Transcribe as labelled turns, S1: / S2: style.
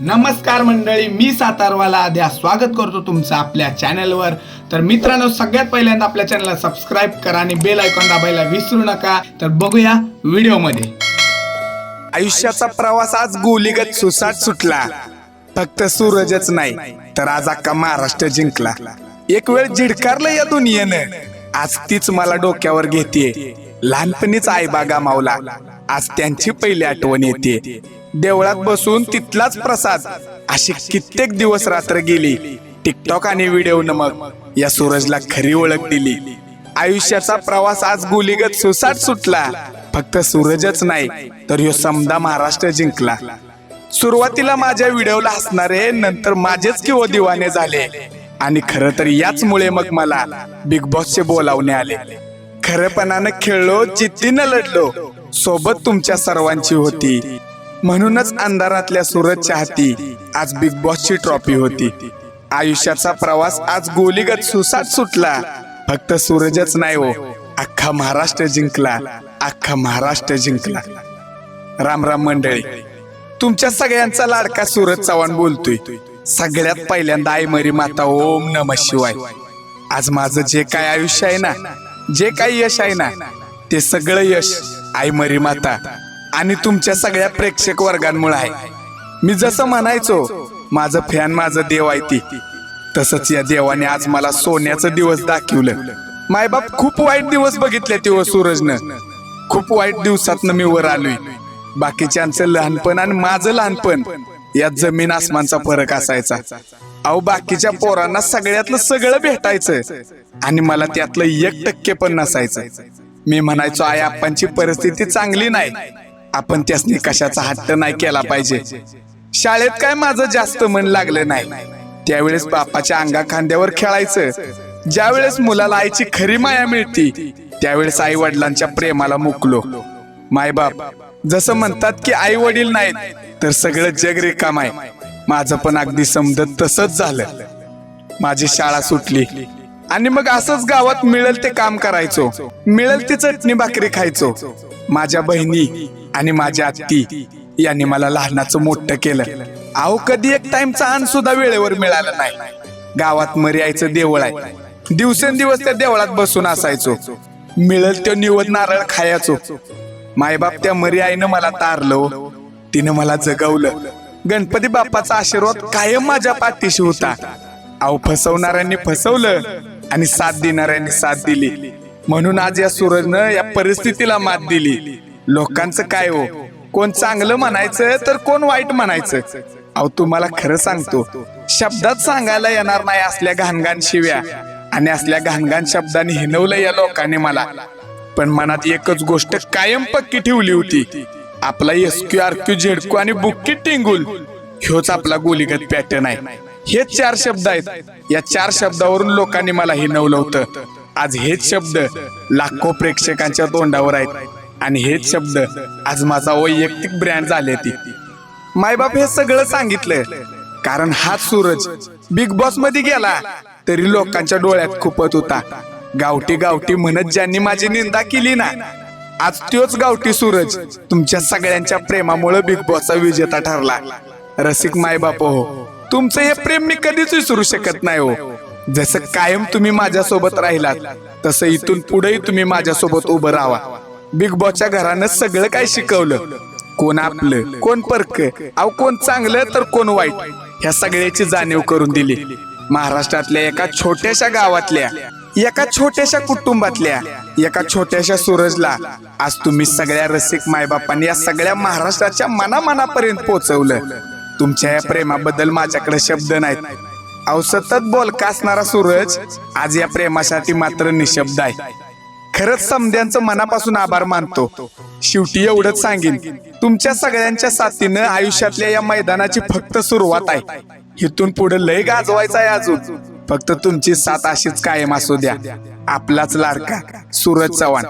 S1: नमस्कार मंडळी मी सातारवाला. आद्या स्वागत करतो तुमचं आपल्या चॅनलवर. तर मित्रांनो सगळ्यात पहिल्यांदा आपल्या चॅनलला सबस्क्राईब करा आणि बेल आयकॉन दाबायला विसरू नका. तर बघूया व्हिडिओमध्ये.
S2: आयुष्याचा प्रवास आज गोलीगत सुसाट सुटला. फक्त सूरजच नाही तर आज अख्खा महाराष्ट्र जिंकला. एक वेळ झिडकारलं या दुनियेनं. आज तीच मला डोक्यावर घेते लहानपणीच आईबा गमावला आज त्यांची पहिली आठवण येते. देवळात बसून तिथलाच प्रसाद. अशी कित्येक दिवस रात्र गेली. टिकटॉक आणि व्हिडिओ मग या सूरजला खरी ओळख दिली. आयुष्याचा प्रवास आज गुलीगत सुसाट सुटला. फक्त सूरजच नाही तर ह्यो समदा महाराष्ट्र जिंकला. सुरुवातीला माझ्या व्हिडिओला हसणारे नंतर माझेच किंवा दिवाने झाले. आणि खरं तर याचमुळे मग मला बिग बॉसचे बोलावणे आले. खरेपणानं खेळलो जिद्दीनं लढलो. सोबत तुमच्या सर्वांची होती. म्हणूनच अंधारातल्या सूरजच्या हाती आज बिग बॉसची ट्रॉफी होती. आयुष्याचा प्रवास आज गोलीगत सुसाट सुटला. फक्त सूरजच नाही हो अख्खा महाराष्ट्र जिंकला. अख्खा महाराष्ट्र जिंकला. राम राम मंडळी तुमच्या सगळ्यांचा लाडका सूरज चव्हाण बोलतोय. सगळ्यात पहिल्यांदा आई मरी माता ओम नम शिवाय. आज माझं जे काय आयुष्य आहे ना जे काही यश आहे ना ते सगळं यश आई मरी माता. आणि तुमच्या सगळ्या प्रेक्षक वर्गांमुळे आहे. मी जसं म्हणायचो माझं फॅन माझं देव आहे ती. तसंच या देवाने आज मला सोन्याचं दिवस दाखवलं. मायबाप खूप वाईट दिवस बघितले तेव्हा हो सूरजनं. खूप वाईट दिवसातनं मी वर आलोय. बाकीच्यांचं लहानपण आणि माझं लहानपण यात जमीन आसमानचा फरक असायचा. अहो बाकीच्या पोरांना सगळ्यातलं सगळं भेटायचं आणि मला त्यातलं एक टक्के पण नसायचं. मी म्हणायचो आई आप्पांची परिस्थिती चांगली नाही. आपण त्यासनी कशाचा हट्ट नाही केला पाहिजे. शाळेत काय माझं जास्त मन लागलं नाही. त्यावेळेस बापाच्या अंगा खांद्यावर खेळायचं. ज्यावेळेस मुलाला आईची खरी माया मिळती त्यावेळेस आई वडिलांच्या प्रेमाला मुकलो. मायबाप जसं म्हणतात की आई वडील नाहीत तर सगळं जग रिकाम आहे. माझं पण अगदी समजत तसंच झालं. माझी शाळा सुटली. आणि मग असंच गावात मिळेल ते काम करायचो. मिळेल ती चटणी भाकरी खायचो. माझ्या बहिणी आणि माझ्या आत्ती यांनी मला लहानाचं मोठं केलं. अहो कधी एक टाइमचा अन्न सुद्धा वेळेवर मिळाला नाही. गावात मर्यायचं देवळ आहे. दिवसेंदिवस त्या देवळात बसून असायचो. मिळेल तो निवड नारळ खायचो. मायबाप त्या मरी आईनं मला तारलो हो. तिनं मला जगवलं. गणपती बाप्पाचा आशीर्वाद कायम माझ्या पाठीशी होता. अहो फसवणाऱ्यांनी फसवलं आणि साथ देणाऱ्यांनी साथ दिली. म्हणून आज या सूरजनं या परिस्थितीला मात दिली. लोकांचं काय हो? कोण चांगलं म्हणायचं तर कोण वाईट म्हणायचं? अहो तुम्हाला खरं सांगतो शब्दात सांगायला येणार नाही असल्या घाणघाण शिव्या. आणि असल्या घाणघाण शब्दांनी हिनवलं या लोकांनी मला. पण मनात एकच गोष्ट कायम पक्की ठेवली होती. आपला एसक्यू आरक्यू झेडकू आणि बुक्की टिंगुल. ह्योच आपला गोलीगत पॅटर्न आहे. हेच चार शब्द आहेत. या चार शब्दावरून लोकांनी मला हिनवलं होतं. आज हेच शब्द लाखो प्रेक्षकांच्या तोंडावर आहेत. आणि हेच शब्द आज माझा वैयक्तिक ब्रँड झाले ती. मायबाप हे सगळं सांगितलं कारण हाच सूरज बिग बॉसमध्ये गेला तरी लोकांच्या डोळ्यात खुपत होता. गावठी गावठी म्हणत ज्यांनी माझी निंदा केली ना आज तोच गावठी सूरज तुमच्या सगळ्यांच्या प्रेमामुळे बिग बॉसचा विजेता ठरला. रसिक मायबाप हो तुमचं हे प्रेम मी कधीच विसरू शकत नाही हो. जसं कायम तुम्ही माझ्यासोबत राहिलात तसं इथून पुढेही तुम्ही माझ्यासोबत उभं राहा बिग बॉसच्या घरानं सगळं काय शिकवलं? कोण आपलं? कोण परक? अहो कोण चांगलं तर कोण वाईट? ह्या सगळ्याची जाणीव करून दिली. महाराष्ट्रातल्या एका छोट्याशा गावातल्या एका छोट्याशा कुटुंबातल्या एका छोट्याशा सूरजला आज तुम्ही सगळ्या रसिक मायबापांनी या सगळ्या महाराष्ट्राच्या मनामनापर्यंत पोहोचवलं. तुमच्या या प्रेमाबद्दल माझ्याकडे शब्द नाहीत. अहो सतत बोलका असणारा सूरज आज या प्रेमासाठी मात्र निशब्द आहे. खरंच समध्यांचं मनापासून आभार मानतो. शेवटी एवढंच सांगेन. तुमच्या सगळ्यांच्या साथीनं आयुष्यातल्या या मैदानाची फक्त सुरुवात आहे. इथून पुढे लय गाजवायचं आहे अजून. फक्त तुमची साथ अशीच कायम असू द्या. आपलाच लाडका सूरज चव्हाण.